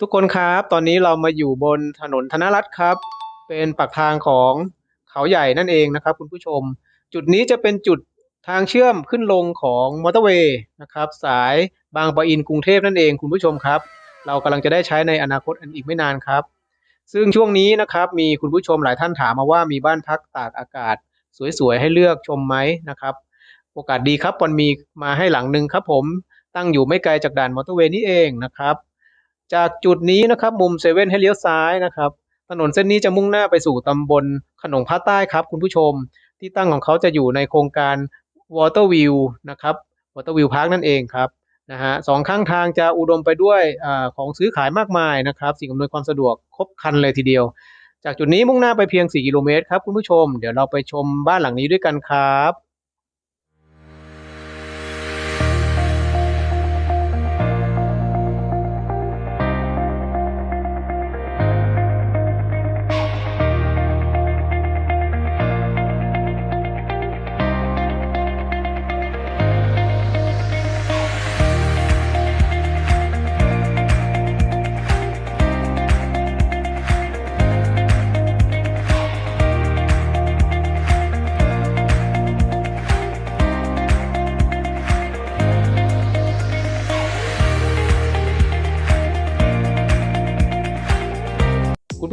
ทุกคนครับตอนนี้เรามาอยู่บนถนนธนรัตน์ครับ เป็นปากทางของเขาใหญ่นั่นเองนะครับ คุณผู้ชม จุดนี้จะเป็นจุดทางเชื่อมขึ้นลงของมอเตอร์เวย์นะครับ สายบางปะอินกรุงเทพนั่นเองคุณผู้ชมครับ เรากำลังจะได้ใช้ในอนาคตอันอีกไม่นานครับ ซึ่งช่วงนี้นะครับ มีคุณผู้ชมหลายท่านถามมาว่ามีบ้านพักตากอากาศ สวยๆให้เลือกชมไหมนะครับ โอกาสดีครับวันมีมาให้หลังหนึ่งครับผมตั้งอยู่ไม่ไกลจากด่านมอเตอร์เวย์นี่เองนะครับ จากจุดนี้นะครับมุมเซเว่นให้เลี้ยวซ้ายนะครับถนนเส้นนี้จะมุ่งหน้าไปสู่ตำบลขนงพระใต้ครับ คุณผู้ชม ที่ตั้งของเขาจะอยู่ในโครงการ Water View นะครับ Water View Park นั่นเองครับนะฮะสองข้างทางจะอุดมไปด้วยอของซื้อขายมากมายนะครับ สิ่งอำนวยความสะดวกครบครันเลยทีเดียว จากจุดนี้มุ่งหน้าไปเพียง 4 กิโลเมตรครับคุณผู้ชม เดี๋ยวเราไปชมบ้านหลังนี้ด้วยกันครับ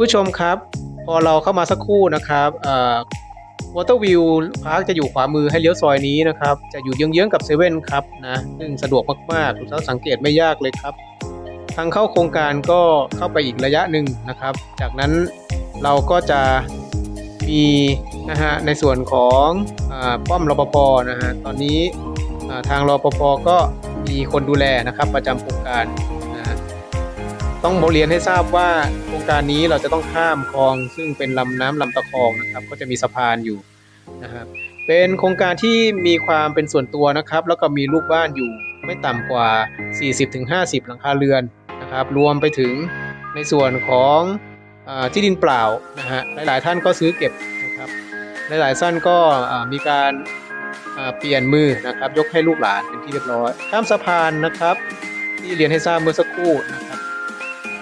ผู้ชมครับ พอเราเข้ามาสักครู่นะครับเอ่อ Water View Park จะอยู่ขวามือให้เลี้ยวซอยนี้นะครับ จะอยู่เยื้องๆกับเซเว่นครับนะซึ่งสะดวกมากๆทุกท่านสังเกตไม่ยากเลยครับ ทางเข้าโครงการก็เข้าไปอีกระยะหนึ่งนะครับ จากนั้นเราก็จะมีนะฮะในส่วนของอป้อมรปภนะฮะตอนนี้ทางรปภก็มีคนดูแลนะครับประจำโครงการ ต้องเรียนให้ทราบว่าโครงการนี้เราจะต้องข้ามคลอง ซึ่งเป็นลำน้ำลำตะคองนะครับ ก็จะมีสะพานอยู่นะครับเป็นโครงการที่มีความเป็นส่วนตัวนะครับ แล้วก็มีลูกบ้านอยู่ไม่ต่ำกว่า 40-50 หลังคาเรือนนะครับ รวมไปถึงในส่วนของอที่ดินเปล่านะฮะหลายๆท่านก็ซื้อเก็บนะครับหลายๆท่านก็มีการเปลี่ยนมือนะครับ ยกให้ลูกหลานเป็นที่เรียบร้อย ข้ามสะพานนะครับ ที่เรียนให้ทราบเมื่อสักครู่นะ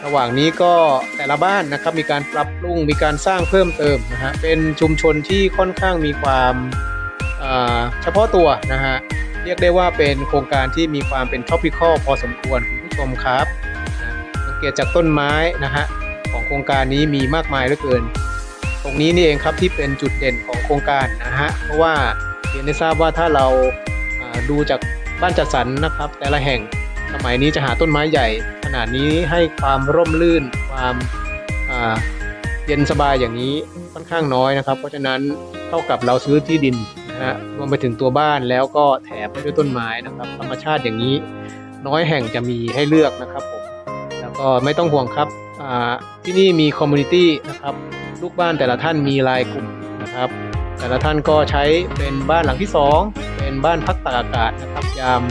ระหว่างนี้ก็แต่ละบ้านนะครับมีการปรับปรุงมีการสร้างเพิ่มเติมนะฮะเป็นชุมชนที่ค่อนข้างมีความเฉพาะตัวนะฮะเรียกได้ว่าเป็นโครงการที่มีความเป็นท็อปิคอลพอสมควรคุณผู้ชมครับสังเกตจากต้นไม้นะฮะของโครงการนี้มีมากมายเหลือเกิน ตรงนี้นี่เองครับที่เป็นจุดเด่นของโครงการนะฮะเพราะว่าเรียนได้ทราบว่าถ้าเราาดูจากบ้านจัดสรรนะครับ แต่ละแห่งสมัยนี้จะหาต้นไม้ใหญ่ ขนาดนี้ให้ความร่มรื่นความเย็นสบายอย่างนี้ค่อนข้างน้อยนะครับ เพราะฉะนั้นเท่ากับเราซื้อที่ดินนะฮะรวมไปถึงตัวบ้านแล้วก็แถมไปด้วยต้นไม้นะครับธรรมชาติอย่างนี้ น้อยแห่งจะมีให้เลือกนะครับผมแล้วก็ไม่ต้องห่วงครับที่นี่มีคอมมูนิตี้นะครับลูกบ้านแต่ละท่านมีรายกลุ่มนะครับแต่ละท่านก็ใช้เป็นบ้านหลังที่สองเป็นบ้านพักตากอากาศนะครับยาม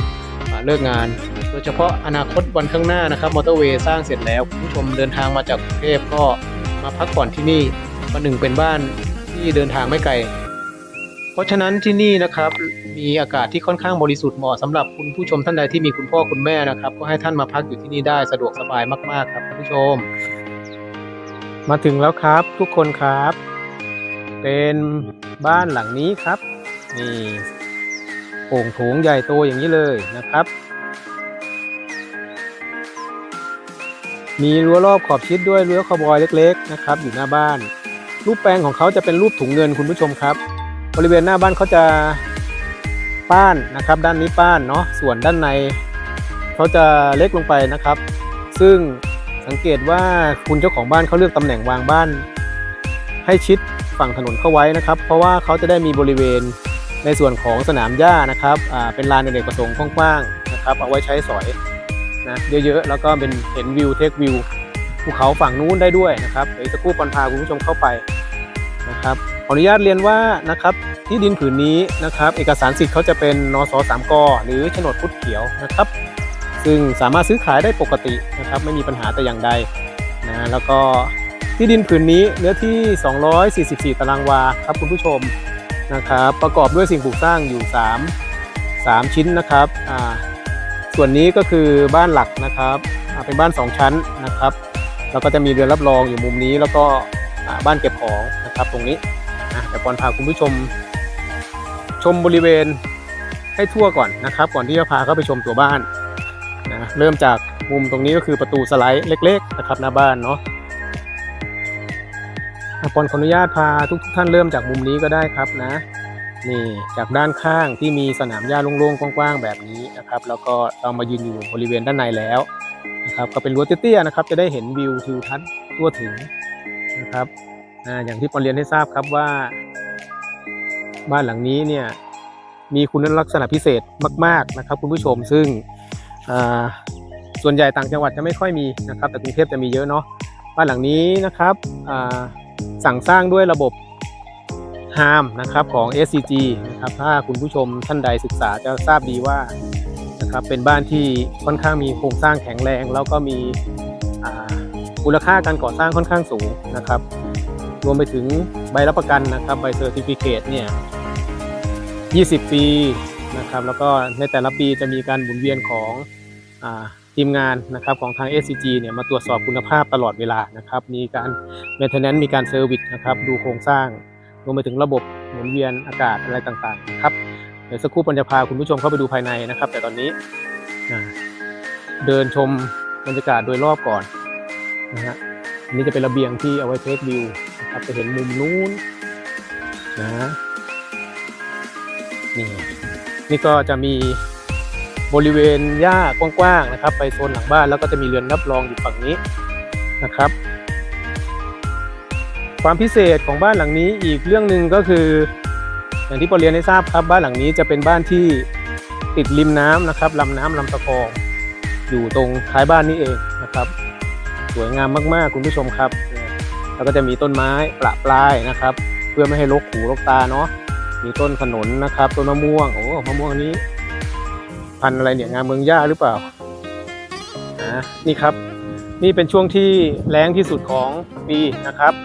อ่าเลิกงาน ดยเฉพาะอนาคตวันข้างหน้านะครับมอเตอร์เวย์สร้างเสร็จแล้วคุณผู้ชมเดินทางมาจากกรุงเทพก็มาพักผ่อนที่นี่ประหนึ่งเป็นบ้านที่เดินทางไม่ไกล เพราะฉะนั้นที่นี่นะครับมีอากาศที่ค่อนข้างบริสุทธิ์เหมาะสำหรับคุณผู้ชมท่านใดที่มีคุณพ่อคุณแม่นะครับ ก็ให้ท่านมาพักอยู่ที่นี่ได้สะดวกสบายมากๆครับคุณผู้ชม มาถึงแล้วครับทุกคนครับ เป็นบ้านหลังนี้ครับนี่โอ่งโถงใหญ่โตอย่างนี้เลยนะครับ มีรั้วรอบขอบชิดด้วยรั้วคาวบอยเล็กๆนะครับอยู่หน้าบ้าน รูปแปลงของเขาจะเป็นรูปถุงเงินคุณผู้ชมครับ บริเวณหน้าบ้านเขาจะป้านนะครับด้านนี้ป้านเนาะส่วนด้านในเขาจะเล็กลงไปนะครับ ซึ่งสังเกตว่าคุณเจ้าของบ้านเขาเลือกตำแหน่งวางบ้าน ให้ชิดฝั่งถนนเข้าไว้นะครับ เพราะว่าเขาจะได้มีบริเวณในส่วนของสนามหญ้านะครับเป็นลานอเนกประสงค์กว้างๆนะครับเอาไว้ใช้สอย นะเยอะๆ แล้วก็เป็นเห็นวิวเทควิวภูเขาฝั่งนู้นได้ด้วยนะครับเดี๋ยวอีกสักครู่ปอนพาคุณผู้ชมเข้าไปนะครับขออนุญาตเรียนว่านะครับที่ดินผืนนี้นะครับ เอกสารสิทธิ์เขาจะเป็นนสสามกหรือโฉนดพุทธเขียวนะครับ ซึ่งสามารถซื้อขายได้ปกตินะครับ ไม่มีปัญหาแต่อย่างใดนะแล้วก็ที่ดินผืนนี้เนื้อที่ 244 ตารางวาครับคุณผู้ชมนะครับ ประกอบด้วยสิ่งปลูกสร้างอยู่ 3 3 ชิ้นนะครับอ่า ส่วนนี้ก็คือบ้านหลักนะครับเป็นบ้านสองชั้นนะครับ แล้วก็จะมีเรือนรับรองอยู่มุมนี้ แล้วก็บ้านเก็บของนะครับตรงนี้นะแต่ก่อนพาคุณผู้ชม ชมบริเวณให้ทั่วก่อนนะครับ ก่อนที่จะพาเข้าไปชมตัวบ้านนะเริ่มจากมุมตรงนี้ก็คือประตูสไลด์เล็ก ๆ นะครับหน้าบ้านเนาะอะปอนขออนุญาตพาทุกท่านเริ่มจากมุมนี้ก็ได้ครับนะ นี่จากด้านข้างที่มีสนามหญ้าโล่งๆกว้างๆแบบนี้นะครับ แล้วก็เรามายืนอยู่บริเวณด้านในแล้วนะครับก็เป็นรั้วเตี้ยๆนะครับ จะได้เห็นวิวทิวทัศน์ทั่วถึงนะครับอย่างที่ปอนเรียนให้ทราบครับว่า บ้านหลังนี้เนี่ยมีคุณลักษณะพิเศษมาก ๆนะครับ คุณผู้ชมซึ่งส่วนใหญ่ต่างจังหวัดจะไม่ค่อยมีนะครับ แต่กรุงเทพจะมีเยอะเนาะบ้านหลังนี้นะครับสั่งสร้างด้วยระบบ ฮามนะครับของ SCG นะครับถ้าคุณผู้ชมท่านใดศึกษาจะทราบดีว่านะครับเป็นบ้านที่ค่อนข้างมีโครงสร้างแข็งแรง แล้วก็มีอ่ามูลค่าการก่อสร้างค่อนข้างสูงนะครับ รวมไปถึงใบรับประกันนะครับใบเซอร์ติฟิเคตเนี่ย20 ปีนะครับแล้วก็ในแต่ละปีจะมีการหมุนเวียนของอทีมงานนะครับของทาง SCG เนี่ยมาตรวจสอบคุณภาพตลอดเวลานะครับ มีการ maintenance มีการเซอร์วิสนะครับ ดูโครงสร้าง รวมไปถึงระบบหมุนเวียนอากาศอะไรต่างๆครับเดี๋ยวสักครู่ปัญจะพาคุณผู้ชมเข้าไปดูภายในนะครับ แต่ตอนนี้เดินชมบรรยากาศโดยรอบก่อนนะฮะอันนี้จะเป็นระเบียงที่เอาไว้เทควิวนะครับจะเห็นมุมนู้นนะนี่นี่ก็จะมีบริเวณหญ้ากว้างๆนะครับ ไปโซนหลังบ้านแล้วก็จะมีเรือนรับรองอยู่ฝั่งนี้นะครับ ความพิเศษของบ้านหลังนี้อีกเรื่องหนึ่งก็คือ อย่างที่ปอเรียนให้ทราบครับบ้านหลังนี้จะเป็นบ้านที่ติดริมน้ำนะครับลำน้ำลำตะคองอยู่ตรงท้ายบ้านนี่เองนะครับ สวยงามมากๆคุณผู้ชมครับ แล้วก็จะมีต้นไม้ประปรายนะครับ เพื่อไม่ให้รกหูรกตาเนาะมีต้นขนุนนะครับต้นมะม่วงโอ้มะม่วงอันนี้ พันอะไรเนี่ยงามเมืองย่าหรือเปล่าอ่านี่ครับ นี่เป็นช่วงที่แรงที่สุดของปีนะครับ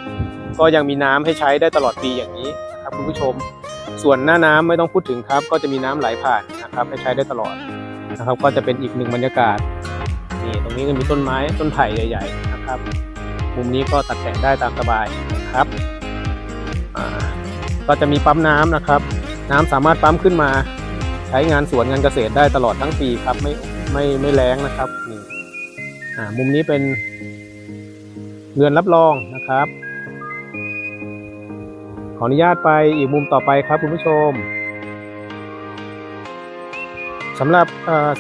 ก็ยังมีน้ำให้ใช้ได้ตลอดปีอย่างนี้นะครับคุณผู้ชม ส่วนหน้าน้ำไม่ต้องพูดถึงครับ ก็จะมีน้ำไหลผ่านนะครับให้ใช้ได้ตลอดนะครับ ก็จะเป็นอีกหนึ่งบรรยากาศนี่ตรงนี้ก็มีต้นไม้ต้นไผ่ใหญ่ๆนะครับ มุมนี้ก็ตัดแต่งได้ตามสบายนะครับก็จะมีปั๊มน้ำนะครับ น้ำสามารถปั๊มขึ้นมาใช้งานสวนงานเกษตรได้ตลอดทั้งปีครับไม่ไม่ไม่แรงนะครับนี่อ่ามุมนี้เป็นเรือนรับรองนะครับ ขออนุญาตไปอีกมุมต่อไปครับคุณผู้ชมสำหรับ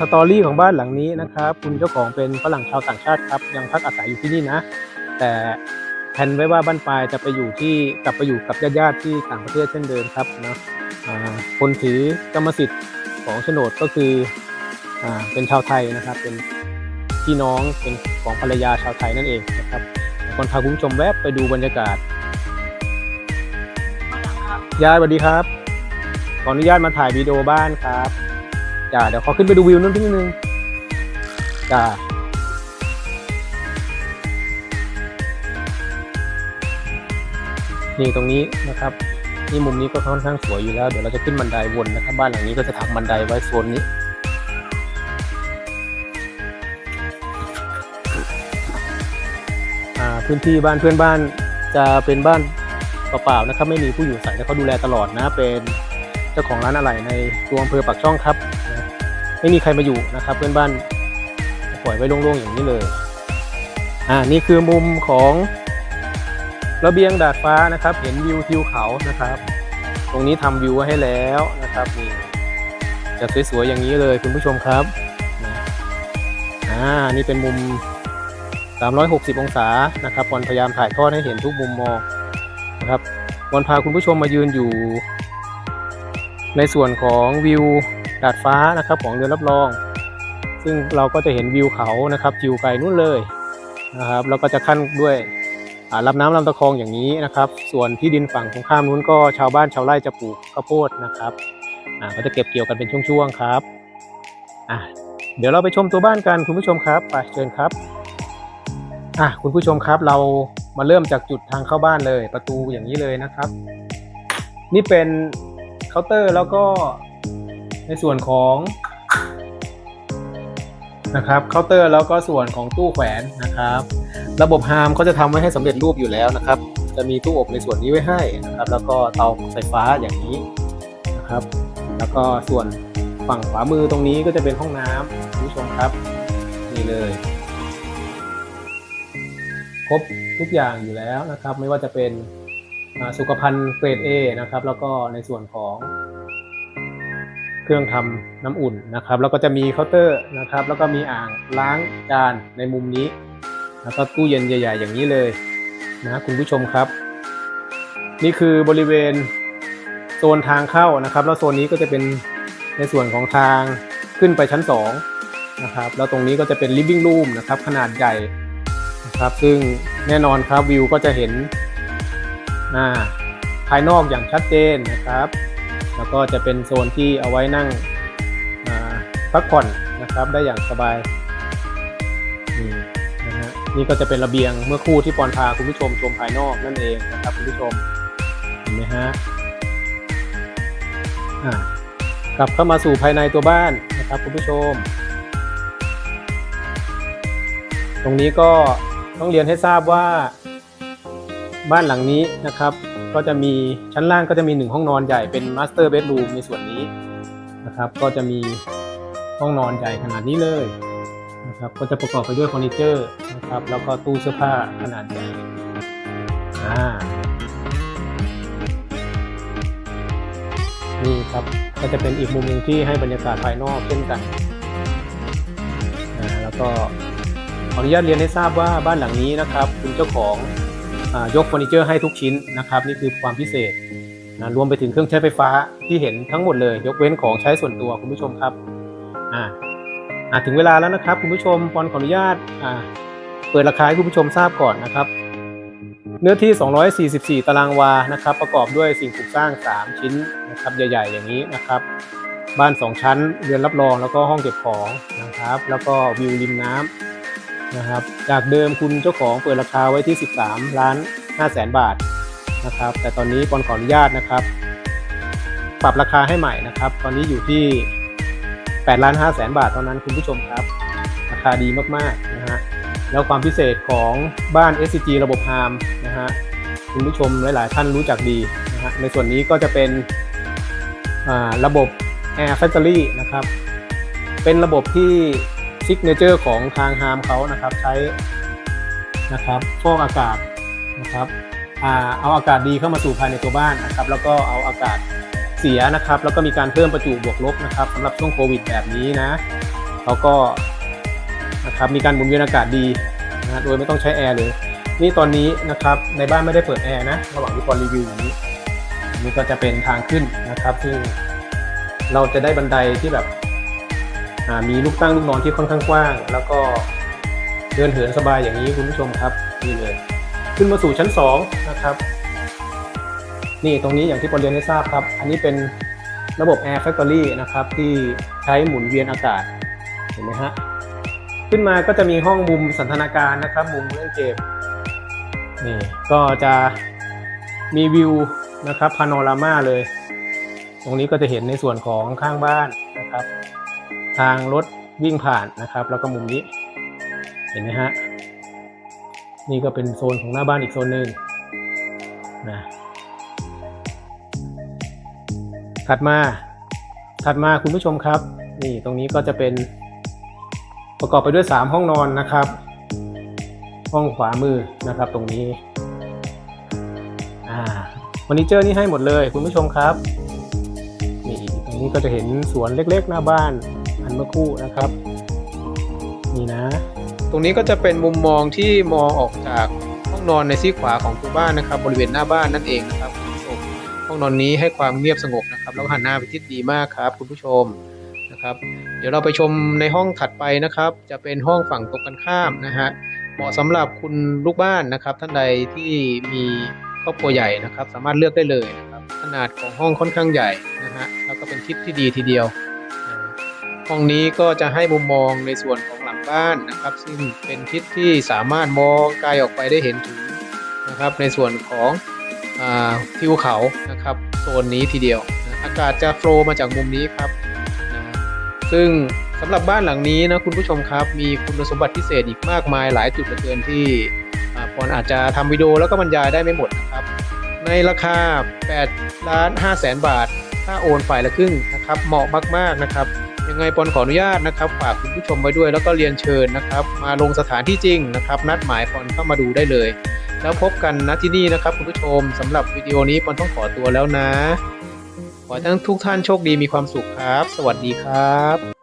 สตอรี่ของบ้านหลังนี้นะครับคุณเจ้าของเป็นฝรั่งชาวต่างชาติครับยังพักอาศัยอยู่ที่นี่นะ แต่แผนไว้ว่าบ้านปลายจะไปอยู่ที่กลับไปอยู่กับญาติๆที่ต่างประเทศเช่นเดิมครับนะคนถือกรรมสิทธิ์ของโฉนดก็คืออเป็นชาวไทยนะครับ เป็นพี่น้องเป็นของภรรยาชาวไทยนั่นเองนะครับก่อนพาคุณผู้ชมแวบไปดูบรรยากาศ ยายสวัสดีครับ ขออนุญาตมาถ่ายวิดีโอบ้านครับจ้าเดี๋ยวขอขึ้นไปดูวิวนิดนึงจ้านี่ตรงนี้นะครับนี่มุมนี้ก็ค่อนข้างสวยอยู่แล้ว เดี๋ยวเราจะขึ้นบันไดวนนะครับ บ้านหลังนี้ก็จะทำบันไดไว้โซนนี้อ่าพื้นที่บ้านเพื่อนบ้านจะเป็นบ้าน เปล่าๆนะครับไม่มีผู้อยู่อาศัยแต่เขาดูแลตลอดนะเป็นเจ้าของร้านอะไหล่ในตัวอำเภอปากช่องครับนะไม่มีใครมาอยู่นะครับ เพื่อนบ้านปล่อยไว้โล่งๆอย่างนี้เลยอ่านี่คือมุมของระเบียงดาดฟ้านะครับ เห็นวิวทิวเขานะครับ ตรงนี้ทำวิวไว้ให้แล้วนะครับนี่จะสวยๆอย่างนี้เลยคุณผู้ชมครับอ่านี่เป็นมุม 360 องศานะครับบอลพยายามถ่ายทอดให้เห็นทุกมุมมอง นะครับบอลพาคุณผู้ชมมายืนอยู่ ในส่วนของวิวดาดฟ้านะครับของเรือรับรอง ซึ่งเราก็จะเห็นวิวเขานะครับจิวไกลนู่นเลยนะครับแล้วก็จะขั้นด้วยอ่าลำน้ำลำตะคองอย่างนี้นะครับ ส่วนที่ดินฝั่งตรงข้ามนู้นก็ชาวบ้านชาวไร่จะปลูกข้าวโพดนะครับก็จะเก็บเกี่ยวกันเป็นช่วงๆครับเดี๋ยวเราไปชมตัวบ้านกันคุณผู้ชมครับไปเชิญครับคุณผู้ชมครับเรา มาเริ่มจากจุดทางเข้าบ้านเลย ประตูอย่างนี้เลยนะครับ นี่เป็นเคาน์เตอร์แล้วก็ในส่วนของนะครับเคาน์เตอร์แล้วก็ส่วนของตู้แขวนนะครับ ระบบฮาร์มเขาจะทำไว้ให้สำเร็จรูปอยู่แล้วนะครับ จะมีตู้อบในส่วนนี้ไว้ให้นะครับ แล้วก็เตาไฟฟ้าอย่างนี้นะครับ แล้วก็ส่วนฝั่งขวามือตรงนี้ก็จะเป็นห้องน้ำคุณผู้ชมครับ นี่เลย ครบทุกอย่างอยู่แล้วนะครับ ไม่ว่าจะเป็นสุขภัณฑ์เกรด A นะครับ แล้วก็ในส่วนของเครื่องทำน้ำอุ่นนะครับ แล้วก็จะมีเคาน์เตอร์นะครับ แล้วก็มีอ่างล้างจานในมุมนี้ แล้วก็ตู้เย็นใหญ่ ๆ อย่างนี้เลยนะคุณผู้ชมครับ นี่คือบริเวณโซนทางเข้านะครับ แล้วโซนนี้ก็จะเป็นในส่วนของทางขึ้นไปชั้น2นะครับแล้วตรงนี้ก็จะเป็น living room นะครับขนาดใหญ่ นะครับ ซึ่งแน่นอนครับวิวก็จะเห็นอ่าภายนอกอย่างชัดเจนนะครับ แล้วก็จะเป็นโซนที่เอาไว้นั่งพักผ่อนนะครับได้อย่างสบายนี่นะฮะนี่ก็จะเป็นระเบียงเมื่อคู่ที่ปอนพาคุณผู้ชมชมภายนอกนั่นเองนะครับคุณผู้ชมเห็นไหมฮะอ่ากลับเข้ามาสู่ภายในตัวบ้านนะครับคุณผู้ชม ตรงนี้ก็ ต้องเรียนให้ทราบว่าบ้านหลังนี้นะครับ ก็จะมีชั้นล่างก็จะมีหนึ่งห้องนอนใหญ่เป็นมาสเตอร์เบดรูมในส่วนนี้นะครับ ก็จะมีห้องนอนใหญ่ขนาดนี้เลยนะครับก็จะประกอบไปด้วยเฟอร์นิเจอร์นะครับแล้วก็ตู้เสื้อผ้าขนาดใหญ่อ่านี่ครับก็จะเป็นอีกมุมหนึ่งที่ให้บรรยากาศภายนอกเช่นกันอ่าแล้วก็ ออนุญาตเรียนให้ทราบว่าบ้านหลังนี้นะครับ คุณเจ้าของอยกเฟอร์นิเจอร์ให้ทุกชิ้นนะครับ นี่คือความพิเศษนะรวมไปถึงเครื่องใช้ไฟฟ้าที่เห็นทั้งหมดเลย ยกเว้นของใช้ส่วนตัวคุณผู้ชมครับอ่าถึงเวลาแล้วนะครับ คุณผู้ชมปอนขออนุญาตอ่าเปิดราคาให้คุณผู้ชมทราบก่อนนะครับ เนื้อที่ 244 ตารางวานะครับ ประกอบด้วยสิ่งปลูกสร้าง 3 ชิ้นนะครับใหญ่ ๆ อย่างนี้นะครับ บ้าน 2 ชั้นเรือนรับรองแล้วก็ห้องเก็บของนะครับ แล้วก็วิวริมน้ำ นะครับ จากเดิมคุณเจ้าของเปิดราคาไว้ที่ 13 ล้าน5แสนบาทนะครับ แต่ตอนนี้ปอนขออนุญาตนะครับ ปรับราคาให้ใหม่นะครับ ตอนนี้อยู่ที่8ล้าน5แสนบาทเท่านั้นคุณผู้ชมครับ ราคาดีมากๆนะฮะแล้วความพิเศษของบ้าน SCG ระบบ HARM นะฮะคุณผู้ชมหลาย ๆ ท่านรู้จักดีนะฮะในส่วนนี้ก็จะเป็นระบบ Air Factory นะครับ เป็นระบบที่ ซิกเนเจอร์ของทางฮามเขานะครับใช้นะครับฟอกอากาศนะครับอเอาอากาศดีเข้ามาสู่ภายในตัวบ้านนะครับ แล้วก็เอาอากาศเสียนะครับ แล้วก็มีการเพิ่มประจุบวกลบนะครับสำหรับช่วงโควิดแบบนี้นะเขาก็นะครับมีการหมุนเวียนอากาศดีนะโดยไม่ต้องใช้แอร์เลยนี่ตอนนี้นะครับในบ้านไม่ได้เปิดแอร์นะระหว่างที่ปอนรีวิวอย่างนี้อันนี่ก็จะเป็นทางขึ้นนะครับ ซึ่งเราจะได้บันไดที่แบบ มีลูกตั้งลูกนอนที่ค่อนข้างกว้าง แล้วก็เดินเหินสบายอย่างนี้คุณผู้ชมครับนี่เลย ขึ้นมาสู่ชั้น2นะครับนี่ตรงนี้อย่างที่ปอนเรียนให้ทราบครับ อันนี้เป็นระบบ Air Factory นะครับ ที่ใช้หมุนเวียนอากาศเห็นไหมฮะขึ้นมาก็จะมีห้องมุมสันทนาการนะครับ มุมเล่นเกมนี่ก็จะมีวิวนะครับพาโนรามาเลย ตรงนี้ก็จะเห็นในส่วนของข้างบ้านนะครับ ทางรถวิ่งผ่านนะครับ แล้วก็มุมนี้ เห็นไหมฮะ นี่ก็เป็นโซนของหน้าบ้านอีกโซนหนึ่งนะถัดมา ถัดมาคุณผู้ชมครับ นี่ตรงนี้ก็จะเป็นประกอบไปด้วย 3 ห้องนอนนะครับ ห้องขวามือนะครับ ตรงนี้อ่าเฟอร์นิเจอร์นี่ให้หมดเลยคุณผู้ชมครับ นี่ตรงนี้ก็จะเห็นสวนเล็กๆ หน้าบ้านอัน เมื่อคู่นะครับ นี่นะ ตรงนี้ก็จะเป็นมุมมองที่มองออกจากห้องนอนในซีขวาของตัวบ้านนะครับ บริเวณหน้าบ้านนั่นเองนะครับคุณผู้ชมห้องนอนนี้ให้ความเงียบสงบนะครับ แล้วก็หันหน้าไปทิศดีมากครับ คุณผู้ชมนะครับ เดี๋ยวเราไปชมในห้องถัดไปนะครับ จะเป็นห้องฝั่งตรงกันข้ามนะฮะเหมาะสำหรับคุณลูกบ้านนะครับ ท่านใดที่มีครอบครัวใหญ่นะครับ สามารถเลือกได้เลยนะครับ ขนาดของห้องค่อนข้างใหญ่นะฮะแล้วก็เป็นทิศที่ดีทีเดียว ห้องนี้ก็จะให้มุมมองในส่วนของหลังบ้านนะครับ ซึ่งเป็นทิศที่สามารถมองไกลออกไปได้เห็นถึงนะครับในส่วนของอทิวเขานะครับโซนนี้ทีเดียวนะอากาศจะโฟล์มาจากมุมนี้ครับนะซึ่งสำหรับบ้านหลังนี้นะคุณผู้ชมครับ มีคุณสมบัติพิเศษอีกมากมายหลายจุดเหลือเกินที่อ่าปอนอาจจะทำวิดีโอแล้วก็บรรยายได้ไม่หมดนะครับ ในราคา8ล้าน5แสนบาท ถ้าโอนฝ่ายละครึ่งนะครับเหมาะมากๆนะครับ ยังไงปอนขออนุญาตนะครับฝากคุณผู้ชมไว้ด้วยแล้วก็เรียนเชิญนะครับ มาลงสถานที่จริงนะครับ นัดหมายปอนเข้ามาดูได้เลย แล้วพบกันนะที่นี่นะครับ คุณผู้ชมสำหรับวิดีโอนี้ปอนต้องขอตัวแล้วนะ ขอให้ทั้งทุกท่านโชคดีมีความสุขครับ สวัสดีครับ